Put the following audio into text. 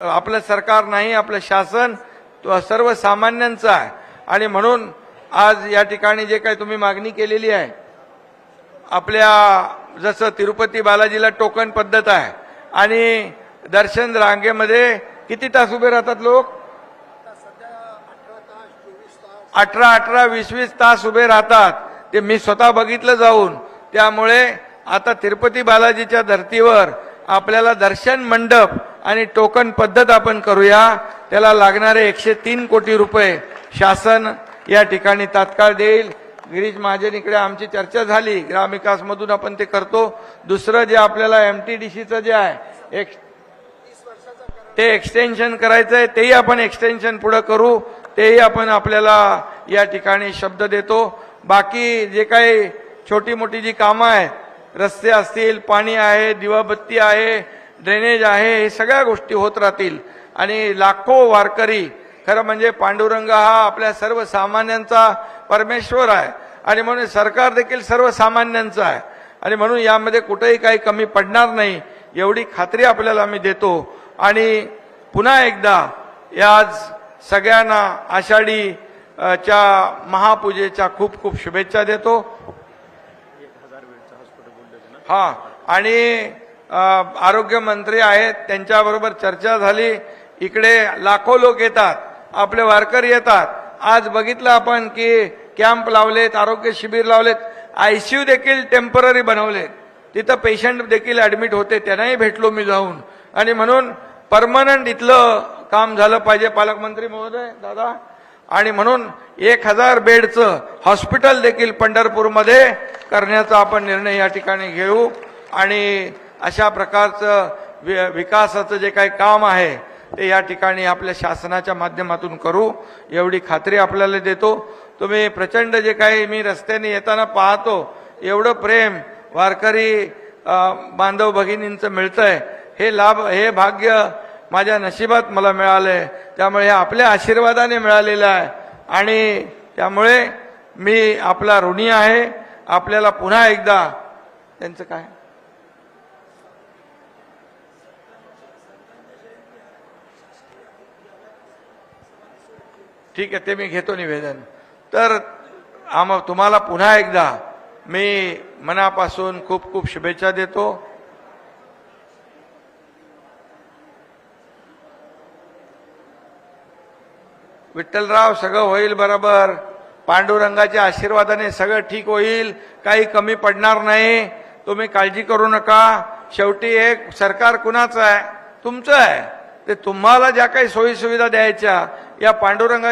आपलं सरकार नाही आपलं शासन तो सर्वसामान्यांचं आहे. आणि म्हणून आज या ठिकाणी जे काही तुम्ही मागणी केलेली आहे आपल्या जसं तिरुपती बालाजीला टोकन पद्धत आहे आणि दर्शन रांगेमध्ये किती तास उभे राहतात लोक? अठरा अठरा वीस वीस तास उभे राहतात. ते मी स्वतः बघितलं जाऊन. त्यामुळे आता तिरुपती बालाजीच्या धर्तीवर आपल्याला दर्शन मंडप आणि टोकन पद्धत आपण करूया. त्याला लागणारे एकशे तीन कोटी रुपये शासन या ठिकाणी तात्काळ देईल. गिरीश महाजन इकडे आमची चर्चा झाली. ग्रामविकासमधून आपण ते करतो. दुसरं जे आपल्याला एम टी डी सीचं जे आहे एक ते एक्सटेन्शन करायचं आहे तेही आपण एक्सटेन्शन पुढे करू. तेही आपण आपल्याला या ठिकाणी शब्द देतो. बाकी जे काही छोटी मोठी जी कामं आहेत रस्ते असतील पाणी आहे दिवाबत्ती आहे ड्रेनेज आहे हे सगळ्या गोष्टी होत राहतील. आणि लाखो वारकरी खरं म्हणजे पांडुरंग हा आपल्या सर्वसामान्यांचा परमेश्वर आहे. आणि म्हणून सरकार देखील सर्वसामान्यांचं आहे. आणि म्हणून यामध्ये कुठेही काही कमी पडणार नाही एवढी खात्री आपल्याला मी देतो. आणि पुन्हा एकदा याज सगळ्यांना आषाढी च्या महापूजेच्या खूप खूप शुभेच्छा देतो. हा आणि आरोग्यमंत्री आहेत त्यांच्याबरोबर चर्चा झाली. इकडे लाखो लोक येतात आपले वारकरी येतात. आज बघितलं आपण की कॅम्प लावलेत आरोग्य शिबिर लावलेत. यू देखील टेंपररी बनवलेत. तिथं पेशंट देखील ऍडमिट होते त्यांनाही भेटलो मी जाऊन. आणि म्हणून परमनंट इथलं काम झालं पाहिजे पालकमंत्री महोदय दादा. आणि म्हणून एक हजार बेडचं हॉस्पिटल देखील पंढरपूरमध्ये करण्याचा आपण निर्णय या ठिकाणी घेऊ. आणि अशा प्रकारचं वि- विकासाचं जे काही काम आहे ते या ठिकाणी आपल्या शासनाच्या माध्यमातून करू. एवढी खात्री आपल्याला देतो. तुम्ही प्रचंड जे काही मी रस्त्याने येताना पाहतो एवढं प्रेम वारकरी बांधव भगिनींचं मिळतंय. हे लाभ हे भाग्य माझ्या नशिबात मला मिळालंय. त्यामुळे हे आपल्या आशीर्वादाने मिळालेलं आहे. आणि त्यामुळे मी आपला ऋणी आहे. आपल्याला पुन्हा एकदा त्यांचं काय? ठीक आहे ते मी घेतो निवेदन. तर आम तुम्हाला पुन्हा एकदा मी मनापासून खूप खूप शुभेच्छा देतो. विठ्ठलराव सगळं होईल बरोबर. पांडुरंगाच्या आशीर्वादाने सगळं ठीक होईल. काही कमी पडणार नाही. तुम्ही काळजी करू नका. शेवटी एक सरकार कुणाचं आहे? तुमचं आहे. ते तुम्हाला ज्या काही सोयी सुविधा द्यायच्या या पांडुरंगा